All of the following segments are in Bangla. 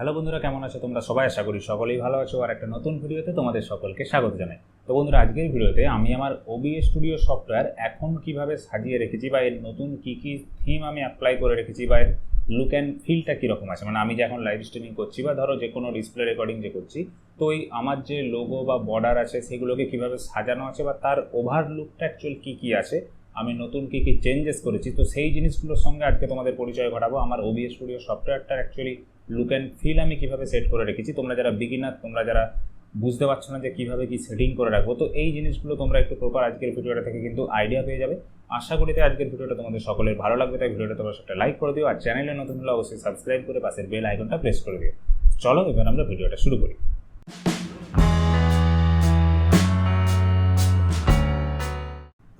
হ্যালো বন্ধুরা, কেমন আছো তোমরা? সবাই আশা করি সকলেই ভালো আছো। আর একটা নতুন ভিডিওতে তোমাদের সকলকে স্বাগত জানাই। তো বন্ধুরা, আজকের ভিডিওতে আমি আমার ওবিএস স্টুডিও সফটওয়্যার এখন কীভাবে সাজিয়ে রেখেছি বা এর নতুন কি কি থিম আমি অ্যাপ্লাই করে রেখেছি বা এর লুক অ্যান্ড ফিলটা কীরকম আছে? মানে আমি যে এখন লাইভ স্ট্রিমিং করছি বা ধরো যে কোনো ডিসপ্লে রেকর্ডিং যে করছি, তো ওই আমার যে লোগো বা বর্ডার আছে সেগুলোকে কীভাবে সাজানো আছে বা তার ওভার লুকটা অ্যাকচুয়াল কী কী আছে, আমি নতুন কী কী চেঞ্জেস করেছি, তো সেই জিনিসগুলোর সঙ্গে আজকে তোমাদের পরিচয় ঘটাবো। আমার ওবিএস স্টুডিও সফটওয়্যারটা অ্যাকচুয়ালি লুক অ্যান্ড ফিল আমি কীভাবে সেট করে রেখেছি, তোমরা যারা বিগিনার তোমরা যারা বুঝতে পারছ না যে কীভাবে কী সেটিং করে রাখব, তো এই জিনিসগুলো তোমরা একটু প্রপার আজকের ভিডিওটা থেকে কিন্তু আইডিয়া পেয়ে যাবে। আশা করি তাই আজকের ভিডিওটা তোমাদের সকলের ভালো লাগবে, তাই ভিডিওটা তোমরা একটা লাইক করে দিও, আর চ্যানেলে নতুন হলে অবশ্যই সাবস্ক্রাইব করে পাশের বেল আইকনটা প্রেস করে দিও। চলো, এবার আমরা ভিডিওটা শুরু করি।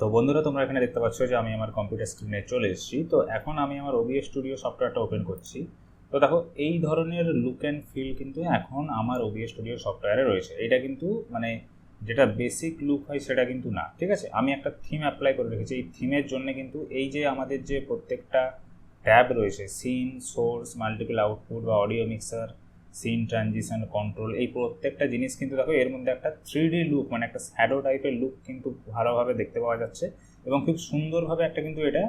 তো বন্ধুরা, তোমরা এখানে দেখতে পাচ্ছ যে আমি আমার কম্পিউটার স্ক্রিনে চলে এসেছি। তো এখন আমি আমার ওবিএস স্টুডিও সফটওয়্যারটা ওপেন করছি। তো দেখো, এই ধরনের লুক অ্যান্ড ফিল কিন্তু এখন আমার ওবিএস স্টুডিও সফটওয়্যারে রয়েছে। এটা কিন্তু মানে যেটা বেসিক লুক হয় সেটা কিন্তু না, ঠিক আছে? আমি একটা থিম অ্যাপ্লাই করে রেখেছি। এই থিমের জন্য কিন্তু এই যে আমাদের যে প্রত্যেকটা ট্যাব রয়েছে সিন সোর্স মাল্টিপল আউটপুট বা audio mixer scene transition control এই প্রত্যেকটা জিনিস কিন্তু দেখো, এর মধ্যে একটা থ্রি ডি লুক মানে একটা শ্যাডো টাইপের লুক কিন্তু ভালোভাবে দেখতে পাওয়া যাচ্ছে এবং খুব সুন্দরভাবে একটা কিন্তু এটা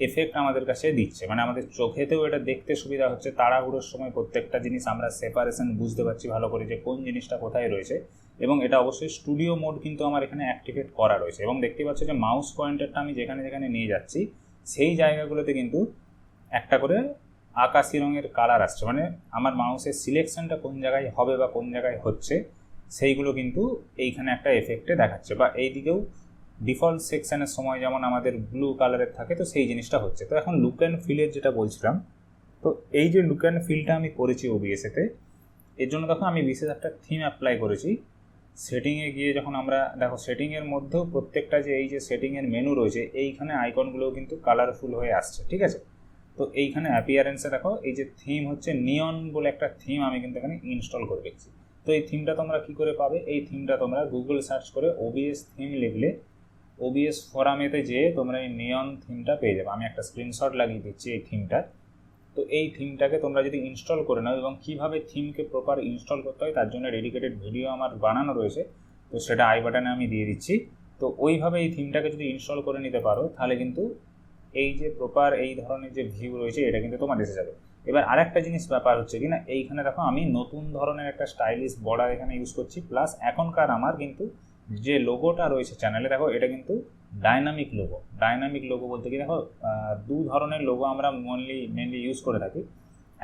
এফেক্ট আমাদের কাছে দিচ্ছে। মানে আমাদের চোখেতেও এটা দেখতে সুবিধা হচ্ছে। তাড়াহুড়োর সময় প্রত্যেকটা জিনিস আমরা সেপারেশন বুঝতে পারছি ভালো করে যে কোন জিনিসটা কোথায় রয়েছে। এবং এটা অবশ্যই স্টুডিও মোড কিন্তু আমার এখানে অ্যাক্টিভেট করা রয়েছে। এবং দেখতে পাচ্ছ যে মাউস পয়েন্টারটা আমি যেখানে যেখানে নিয়ে যাচ্ছি, সেই জায়গাগুলোতে কিন্তু একটা করে আকাশি রঙের কালার আসছে। মানে আমার মাউসের সিলেকশনটা কোন জায়গায় হবে বা কোন জায়গায় হচ্ছে, সেইগুলো কিন্তু এইখানে একটা এফেক্টে দেখাচ্ছে। বা এই দিকেও ডিফল্ট সেকশানের সময় যেমন আমাদের ব্লু কালারের থাকে, তো সেই জিনিসটা হচ্ছে। তো এখন লুক অ্যান্ড ফিলের যেটা বলছিলাম, তো এই যে লুক অ্যান্ড ফিলটা আমি করেছি ওবিএসেতে এর জন্য দেখো আমি বিশেষ একটা থিম অ্যাপ্লাই করেছি। সেটিংয়ে গিয়ে যখন আমরা, দেখো সেটিংয়ের মধ্যেও প্রত্যেকটা যে এই যে সেটিংয়ের মেনু রয়েছে, এইখানে আইকনগুলোও কিন্তু কালারফুল হয়ে আসছে, ঠিক আছে? তো এইখানে অ্যাপিয়ারেন্সে দেখো, এই যে থিম হচ্ছে নিয়ন বলে একটা থিম আমি কিন্তু এখানে ইনস্টল করে রেখেছি। তো এই থিমটা তোমরা কি করে পাবে? এই থিমটা তোমরা গুগল সার্চ করে ওবিএস থিম লিখলে ওবিএস ফোরামেতে যেয়ে তোমরা এই নিয়ন থিমটা পেয়ে যাবে। আমি একটা স্ক্রিনশট লাগিয়ে দিচ্ছি এই থিমটার তো এই থিমটাকে তোমরা যদি ইনস্টল করে নাও এবং কীভাবে থিমকে প্রপার ইনস্টল করতে হয়, তার জন্য ডেডিকেটেড ভিডিও আমার বানানো রয়েছে। তো সেটা আই বাটনে আমি দিয়ে দিচ্ছি। তো ওইভাবে এই থিমটাকে যদি ইনস্টল করে নিতে পারো, তাহলে কিন্তু এই যে প্রপার এই ধরনের যে ভিউ রয়েছে, এটা কিন্তু তোমার এসে যাবে। এবার আরেকটা জিনিস ব্যাপার হচ্ছে কি না এইখানে দেখো আমি নতুন ধরনের একটা স্টাইলিশ বর্ডার এখানে ইউজ করছি। প্লাস এখনকার আমার কিন্তু যে লোগোটা রয়েছে চ্যানেলে দেখো, এটা কিন্তু ডাইনামিক লোগো ডাইনামিক লোগো বলতে কি, দেখো দু ধরনের লোগো আমরা মেনলি মেনলি ইউজ করে থাকি।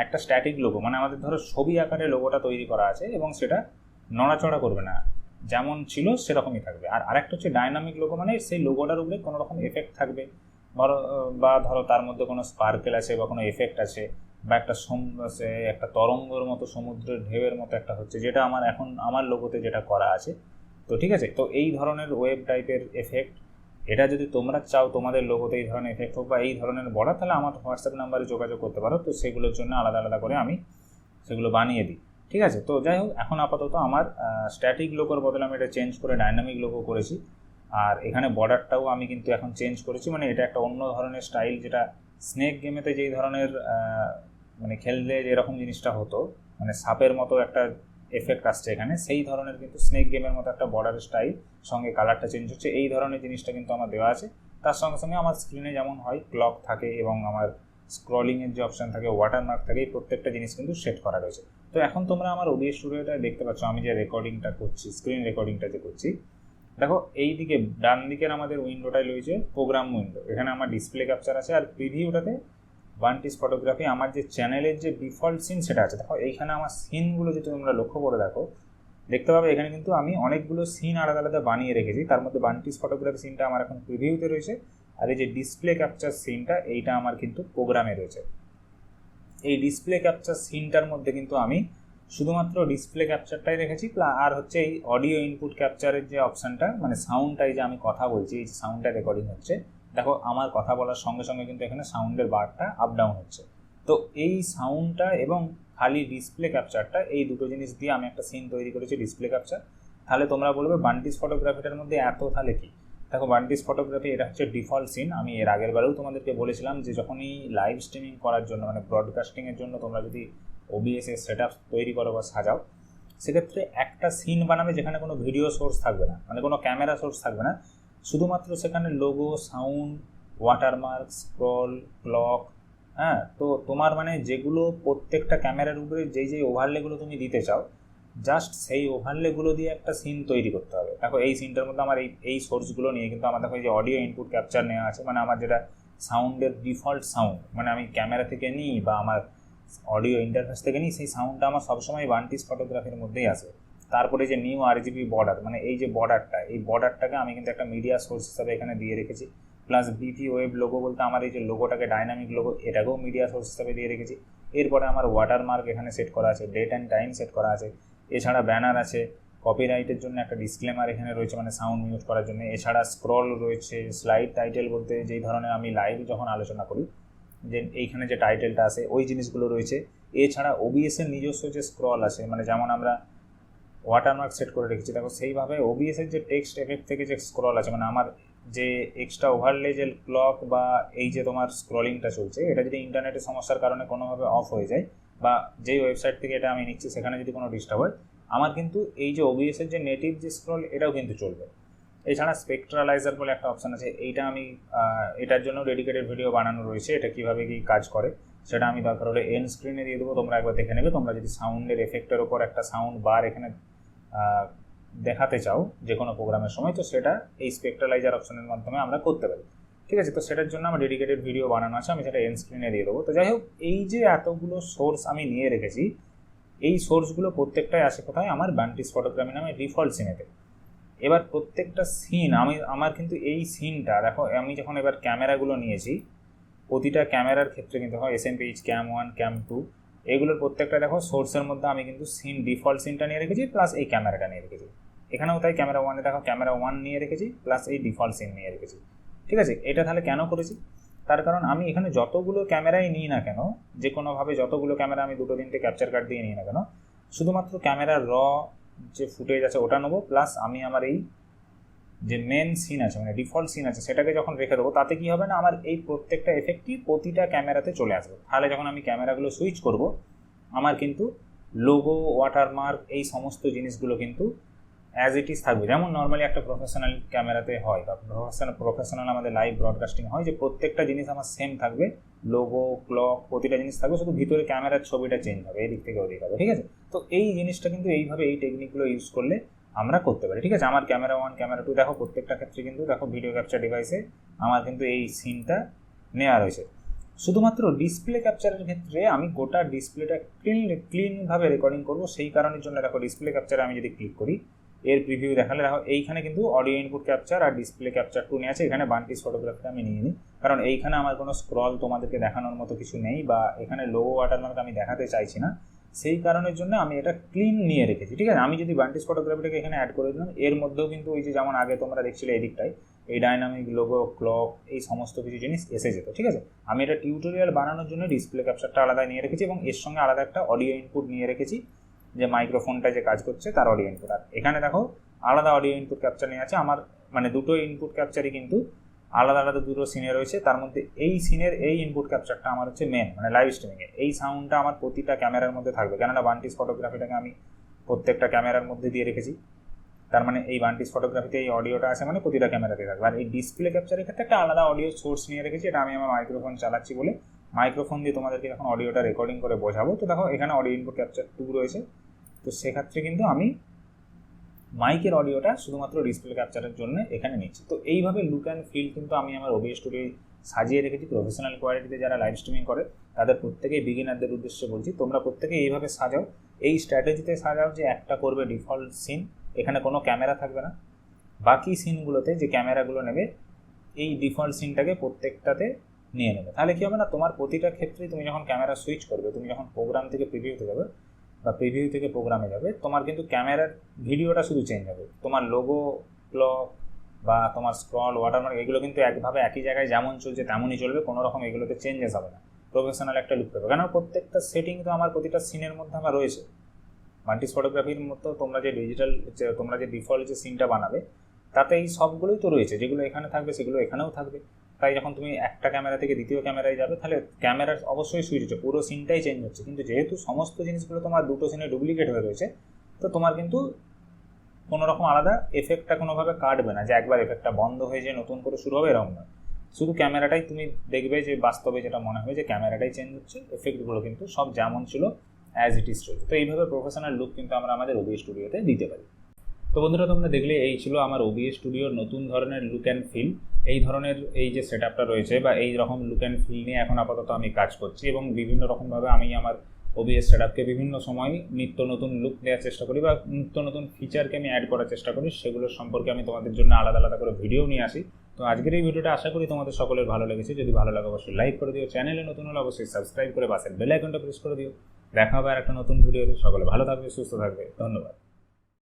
একটা স্ট্যাটিক লোগো মানে আমাদের ধরো ছবি আকারে লোগোটা তৈরি করা আছে এবং সেটা নড়াচড়া করবে না। যেমন ছিল, সেরকমই থাকবে। আর আরেকটা হচ্ছে ডাইনামিক লোগো মানে সেই লোগোটার উপরে কোনো রকম এফেক্ট থাকবে। ধরো বা ধরো তার মধ্যে কোনো স্পার্কেল আছে বা কোনো এফেক্ট আছে, বা একটা একটা তরঙ্গর মতো সমুদ্রের ঢেউয়ের মতো একটা হচ্ছে, যেটা আমার এখন, আমার লোগোতে যেটা করা আছে। তো ঠিক আছে? তো এই ধরনের ওয়েব টাইপের এফেক্ট এটা যদি তোমরা চাও তোমাদের লোগোতে এই ধরনের এফেক্ট হোক বা এই ধরনের বড়া তাহলে আমার হোয়াটসঅ্যাপ নাম্বারে যোগাযোগ করতে পারো। তো সেগুলোর জন্য আলাদা আলাদা করে আমি সেগুলো বানিয়ে দিই। ঠিক আছে? তো যাই হোক, এখন আপাতত আমার স্ট্যাটিক লোগোর বদলে আমি এটা চেঞ্জ করে ডাইনামিক লোগো করেছি। আর এখানে বর্ডারটাও আমি কিন্তু এখন চেঞ্জ করেছি। মানে এটা একটা অন্য ধরনের স্টাইল যেটা স্নেক গেমেতে যেই ধরনের মানে খেললে যেরকম জিনিসটা হতো মানে সাপের মতো একটা এফেক্ট আসছে এখানে। সেই ধরনের কিন্তু স্নেক গেমের মতো একটা বর্ডার স্টাইল সঙ্গে কালারটা চেঞ্জ হচ্ছে। এই ধরনের জিনিসটা কিন্তু আমার দেওয়া আছে। তার সঙ্গে সঙ্গে আমার স্ক্রিনে যেমন হয় ক্লক থাকে এবং আমার স্ক্রলিংয়ের যে অপশান থাকে ওয়াটারমার্ক থাকে, এই প্রত্যেকটা জিনিস কিন্তু সেট করা রয়েছে। তো এখন তোমরা আমার ওবিএস স্টুডিওটা দেখতে পাচ্ছ, আমি যে রেকর্ডিংটা করছি স্ক্রিন রেকর্ডিংটা যে করছি, দেখো এই দিকে ডান দিকের আমাদের উইন্ডোটাই রয়েছে প্রোগ্রাম উইন্ডো এখানে আমার ডিসপ্লে ক্যাপচার আছে আর প্রিভিউটাতে বান্টিস ফটোগ্রাফি আমার যে চ্যানেলের যে ডিফল্ট সিন সেটা আছে। দেখো, এইখানে আমার সিনগুলো যদি তোমরা লক্ষ্য করে দেখো, দেখতে পাবে এখানে কিন্তু আমি অনেকগুলো সিন আলাদা আলাদা বানিয়ে রেখেছি। তার মধ্যে বান্টিস ফটোগ্রাফি সিনটা আমার এখন প্রিভিউতে রয়েছে, আর এই যে ডিসপ্লে ক্যাপচার সিনটা এইটা আমার কিন্তু প্রোগ্রামে রয়েছে। এই ডিসপ্লে ক্যাপচার সিনটার মধ্যে কিন্তু আমি শুধুমাত্র ডিসপ্লে ক্যাপচারটাই রেখেছি আর হচ্ছে এই অডিও ইনপুট ক্যাপচারের যে অপশানটা মানে সাউন্ডটাই যে আমি কথা বলছি, এই সাউন্ডটা রেকর্ডিং হচ্ছে। দেখো, আমার কথা বলার সঙ্গে সঙ্গে কিন্তু এখানে সাউন্ডের বারটা আপ ডাউন হচ্ছে। তো এই সাউন্ডটা এবং খালি ডিসপ্লে ক্যাপচারটা এই দুটো জিনিস দিয়ে আমি একটা সিন তৈরি করেছি ডিসপ্লে ক্যাপচার তাহলে তোমরা বলবে বান্টিস ফটোগ্রাফিটার মধ্যে এত তাহলে কি? দেখো বান্টিস ফটোগ্রাফি এটা হচ্ছে ডিফল্ট সিন আমি এর আগের বারেও তোমাদেরকে বলেছিলাম যে যখনই লাইভ স্ট্রিমিং করার জন্য মানে ব্রডকাস্টিংয়ের জন্য তোমরা যদি ওবিএস এর সেট তৈরি করো বা সাজাও, সেক্ষেত্রে একটা সিন বানাবে যেখানে কোনো ভিডিও সোর্স থাকবে না মানে কোনো ক্যামেরা সোর্স থাকবে না। শুধুমাত্র সেখানে logo sound watermark scroll clock হ্যাঁ তো তোমার মানে যেগুলো প্রত্যেকটা ক্যামেরার উপরে যেই যেই ওভারলেগুলো তুমি দিতে চাও জাস্ট সেই ওভারলেগুলো দিয়ে একটা সিন তৈরি করতে হবে। দেখো, এই সিনটার মধ্যে আমার এই এই সোর্সগুলো নিয়ে কিন্তু আমার দেখো যে অডিও ইনপুট ক্যাপচার নেওয়া আছে মানে আমার যেটা সাউন্ডের ডিফল্ট সাউন্ড মানে আমি ক্যামেরা থেকে নিই বা আমার অডিও ইন্টারফেস থেকে নিই, সেই সাউন্ডটা আমার সবসময় ওয়ানটিস ফটোগ্রাফির মধ্যেই আসে। তারপরে যে নিউ আরজিবি বর্ডার মানে এই যে বর্ডারটা এই বর্ডারটাকে আমি কিন্তু একটা মিডিয়া সোর্স হিসাবে এখানে দিয়ে রেখেছি। প্লাস বিপি ওয়েব লোগো বলতে আমার এই যে লোগোটাকে ডাইনামিক লোগো এটাকেও মিডিয়া সোর্স হিসাবে দিয়ে রেখেছি। এরপরে আমার ওয়াটারমার্ক এখানে সেট করা আছে ডেট অ্যান্ড টাইম সেট করা আছে। এছাড়া ব্যানার আছে কপিরাইটের জন্য একটা ডিসক্লেমার এখানে রয়েছে মানে সাউন্ড মিউট করার জন্য। এছাড়া স্ক্রল রয়েছে স্লাইড টাইটেল বলতে যেই ধরনের আমি লাইভ যখন আলোচনা করি যে এইখানে যে টাইটেলটা আছে, ওই জিনিসগুলো রয়েছে। এছাড়া ওবিএস এর নিজস্ব যে স্ক্রল আছে মানে যেমন আমরা ওয়াটারমার্ক সেট করে রেখেছি। দেখো, সেইভাবে ওবিএস এর যে টেক্সট এফেক্ট থেকে যে স্ক্রল আছে মানে আমার যে এক্সট্রা ওভারলে যে ক্লক বা এই যে তোমার স্ক্রলিংটা চলছে, এটা যদি ইন্টারনেটের সমস্যার কারণে কোনোভাবে অফ হয়ে যায় বা যেই ওয়েবসাইট থেকে এটা আমি নিচ্ছি, সেখানে যদি কোনো ডিস্টার্ব হয়, আমার কিন্তু এই যে ওবিএস এর যে নেটিভ যে স্ক্রল এটাও কিন্তু চলবে। এছাড়া স্পেকট্রালাইজার বলে একটা অপশান আছে, এইটা আমি এটার জন্য ডেডিকেটেড ভিডিও বানানো রয়েছে, এটা কীভাবে কি কাজ করে, সেটা আমি দরকার হলে এন স্ক্রিনে দিয়ে দেবো, তোমরা একবার দেখে নেবে। তোমরা যদি সাউন্ডের এফেক্টের ওপর একটা সাউন্ড বার এখানে দেখাতে চাও যে কোনো প্রোগ্রামের সময়, তো সেটা এই স্পেকট্রালাইজার অপশনের মাধ্যমে আমরা করতে পারি। ঠিক আছে? তো সেটার জন্য আমার ডেডিকেটেড ভিডিও বানানো আছে, আমি সেটা এন স্ক্রিনে দিয়ে দেবো। তো যাই হোক, এই যে এতগুলো সোর্স আমি নিয়ে রেখেছি, এই সোর্সগুলো প্রত্যেকটাই আসে কোথায়? আমার ব্যান্টিস ফটোগ্রাফি নামে ডিফল্ট সিনেতে এবার প্রত্যেকটা সিন আমি, আমার কিন্তু এই সিনটা দেখো, আমি যখন এবার ক্যামেরাগুলো নিয়েছি, প্রতিটা ক্যামেরার ক্ষেত্রে কিন্তু হয় S M P H cam one cam two এগুলোর প্রত্যেকটা দেখো সোর্সের মধ্যে আমি কিন্তু সিম ডিফল্ট সিমটা নিয়ে রেখেছি প্লাস এই ক্যামেরাটা নিয়ে রেখেছি। এখানেও তাই ক্যামেরা ওয়ানে দেখো ক্যামেরা ওয়ান নিয়ে রেখেছি প্লাস এই ডিফল্ট সিম নিয়ে রেখেছি। ঠিক আছে? এটা তাহলে কেন করেছি? তার কারণ আমি এখানে যতগুলো ক্যামেরাই নিই না কেন যে কোনোভাবে যতগুলো ক্যামেরা আমি দুটো, তিনটে ক্যাপচার কার্ড দিয়ে নিই না কেন, শুধুমাত্র ক্যামেরার র যে ফুটেজ আছে ওটা নেব প্লাস আমি আমার এই যে মেন সিন আছে মানে ডিফল্ট সিন আছে, সেটাকে যখন রেখে দেবো, তাতে কি হবে না, আমার এই প্রত্যেকটা এফেক্টই প্রতিটা ক্যামেরাতে চলে আসবে। তাহলে যখন আমি ক্যামেরাগুলো সুইচ করব, আমার কিন্তু লোগো ওয়াটারমার্ক এই সমস্ত জিনিসগুলো কিন্তু অ্যাজ ইট ইজ থাকবে। যেমন নর্মালি একটা প্রফেশনাল ক্যামেরাতে হয়, বা প্রফেশনাল প্রফেশনাল আমাদের লাইভ ব্রডকাস্টিং হয় যে প্রত্যেকটা জিনিস আমার সেম থাকবে লোগো ক্লক প্রতিটা জিনিস থাকবে, শুধু ভিতরে ক্যামেরার ছবিটা চেঞ্জ হবে, এদিক থেকে ওদিক হবে, ঠিক আছে? তো এই জিনিসটা কিন্তু এইভাবে এই টেকনিকগুলো ইউজ করলে আমরা করতে পারি। ঠিক আছে? আমার ক্যামেরা ওয়ান ক্যামেরা টু দেখো প্রত্যেকটা ক্ষেত্রে কিন্তু দেখো ভিডিও ক্যাপচার ডিভাইসে আমার কিন্তু এই সিনটা নেওয়া রয়েছে। শুধুমাত্র ডিসপ্লে ক্যাপচারের ক্ষেত্রে আমি গোটা ডিসপ্লেটা ক্লিন ক্লিনভাবে রেকর্ডিং করব। সেই কারণের জন্য দেখো ডিসপ্লে ক্যাপচারে আমি যদি ক্লিক করি, এর প্রিভিউ দেখালে দেখো এইখানে কিন্তু অডিও ইনপুট ক্যাপচার আর ডিসপ্লে ক্যাপচার টু নিয়ে আছে। এখানে বান্টিস ফটোগ্রাফিটা আমি নিয়ে নিই। কারণ এইখানে আমার কোনো স্ক্রল তোমাদেরকে দেখানোর মতো কিছু নেই বা এখানে লো ওয়াটারমার্ক আমি দেখাতে চাইছি না। সেই কারণের জন্য আমি এটা ক্লিন নিয়ে রেখেছি, ঠিক আছে? আমি যদি বান্টিস ফটোগ্রাফিটাকে এখানে অ্যাড করে দিলাম এর মধ্যেও কিন্তু ওই যে যেমন আগে তোমরা দেখছিলে এদিকটাই এই ডাইনামিক লোগো ক্লক এই সমস্ত কিছু জিনিস এসে যেত, ঠিক আছে? আমি এটা টিউটোরিয়াল বানানোর জন্য ডিসপ্লে ক্যাপচারটা আলাদা নিয়ে রেখেছি এবং এর সঙ্গে আলাদা একটা অডিও ইনপুট নিয়ে রেখেছি, যে মাইক্রোফোনটা যে কাজ করছে তার অডিও ইনপুট আর এখানে দেখো, আলাদা অডিও ইনপুট ক্যাপচার নিয়ে আছে, আমার মানে দুটো ইনপুট ক্যাপচারই কিন্তু আলাদা আলাদা দুটো সিনে রয়েছে। তার মধ্যে এই সিনের এই ইনপুট ক্যাপচারটা আমার হচ্ছে মেন মানে লাইভ স্ট্রিমিংয়ে এই সাউন্ডটা আমার প্রতিটা ক্যামেরার মধ্যে থাকবে। কেননা বান্টিস ফটোগ্রাফিটাকে আমি প্রত্যেকটা ক্যামেরার মধ্যে দিয়ে রেখেছি। তার মানে এই বান্টিস ফটোগ্রাফিতে এই অডিওটা আছে মানে প্রতিটা ক্যামেরাতে থাকবে। আর এই ডিসপ্লে ক্যাপচারের ক্ষেত্রে একটা আলাদা অডিও সোর্স নিয়ে রেখেছি। এটা আমি আমার মাইক্রোফোন চালাচ্ছি বলে মাইক্রোফোন দিয়ে তোমাদেরকে এখন অডিওটা রেকর্ডিং করে বোঝাবো। তো দেখো, এখানে অডিও ইনপুট ক্যাপচার টু রয়েছে। তো সেক্ষেত্রে কিন্তু আমি মাইকের অডিওটা শুধুমাত্র ডিসপ্লে ক্যাপচারের জন্য এখানে নিচ্ছি। তো এইভাবে লুক অ্যান্ড ফিল কিন্তু আমি আমার ওবিএস স্টুডিও সাজিয়ে রেখেছি। প্রফেশনাল কোয়ালিটিতে যারা লাইভ স্ট্রিমিং করে, তাদের প্রত্যেকেই বিগিনারদের উদ্দেশ্যে বলছি, তোমরা প্রত্যেকে এইভাবে সাজাও। এই স্ট্র্যাটেজিতে সাজাও যে একটা করবে ডিফল্ট সিন এখানে কোনো ক্যামেরা থাকবে না। বাকি সিনগুলোতে যে ক্যামেরাগুলো নেবে, এই ডিফল্ট সিনটাকে প্রত্যেকটাতে নিয়ে নেবে। তাহলে কী হবে না, তোমার প্রতিটা ক্ষেত্রেই তুমি যখন ক্যামেরা সুইচ করবে, তুমি যখন প্রোগ্রাম থেকে প্রিভিউতে যাবে বা প্রিভিউ থেকে প্রোগ্রামে যাবে, তোমার কিন্তু ক্যামেরার ভিডিওটা শুধু চেঞ্জ হবে। তোমার লোগো ক্লক বা তোমার স্ক্রল ওয়াটারমার্ক এগুলো কিন্তু একভাবে একই জায়গায় যেমন চলছে তেমনই চলবে কোনো রকম এগুলোতে চেঞ্জেস হবে না। প্রফেশনাল একটা লুক পাবে। কেন? প্রত্যেকটা সেটিং তো আমার প্রতিটা সিনের মধ্যে আমার রয়েছে। মাল্টিস ফটোগ্রাফির মতো তোমরা যে ডিজিটাল তোমরা যে ডিফল্ট যে সিনটা বানাবে, তাতে এই সবগুলোই তো রয়েছে। যেগুলো এখানে থাকবে, সেগুলো এখানেও থাকবে। তাই যখন তুমি একটা ক্যামেরা থেকে দ্বিতীয় ক্যামেরায় যাবে, তাহলে ক্যামেরার অবশ্যই সুইচ হচ্ছে পুরো সিনটাই চেঞ্জ হচ্ছে। কিন্তু যেহেতু সমস্ত জিনিসগুলো তোমার দুটো সিনে ডুপ্লিকেট হয়ে রয়েছে, তো তোমার কিন্তু কোনো রকম আলাদা এফেক্টটা কোনোভাবে কাটবে না যে একবার এফেক্টটা বন্ধ হয়ে যে নতুন করে শুরু হবে, এরকম নয় শুধু ক্যামেরাটাই তুমি দেখবে যে বাস্তবে যেটা মনে হবে যে ক্যামেরাটাই চেঞ্জ হচ্ছে এফেক্টগুলো কিন্তু সব যেমন ছিল অ্যাজ ইট ইজ চলছে তো এইভাবে প্রফেশনাল লুক কিন্তু আমরা আমাদের ওবি স্টুডিওতে দিতে পারি। তো বন্ধুরা, তোমরা দেখলে এই ছিল আমার ওবিএ স্টুডিওর নতুন ধরনের লুক অ্যান্ড ফিল এই ধরনের এই যে সেট রয়েছে বা এই রকম লুক অ্যান্ড ফিল নিয়ে এখন আপাতত আমি কাজ করছি এবং বিভিন্ন রকমভাবে আমি আমার ওবিএস সেট আপকে বিভিন্ন সময় নিত্য নতুন লুক দেওয়ার চেষ্টা করি বা নিত্য নতুন ফিচারকে আমি অ্যাড করার চেষ্টা করি। সেগুলোর সম্পর্কে আমি তোমাদের জন্য আলাদা আলাদা করে ভিডিও নিয়ে আসি। তো আজকের এই ভিডিওটা আশা করি তোমাদের সকলের ভালো লেগেছে। যদি ভালো লাগে অবশ্যই লাইক করে দিও। চ্যানেলে নতুন হলে অবশ্যই সাবস্ক্রাইব করে পাশের বেল আইকনটা প্রেস করে দিও। দেখা হবে আর একটা নতুন ভিডিওতে সকলে ভালো থাকবে, সুস্থ থাকবে। ধন্যবাদ।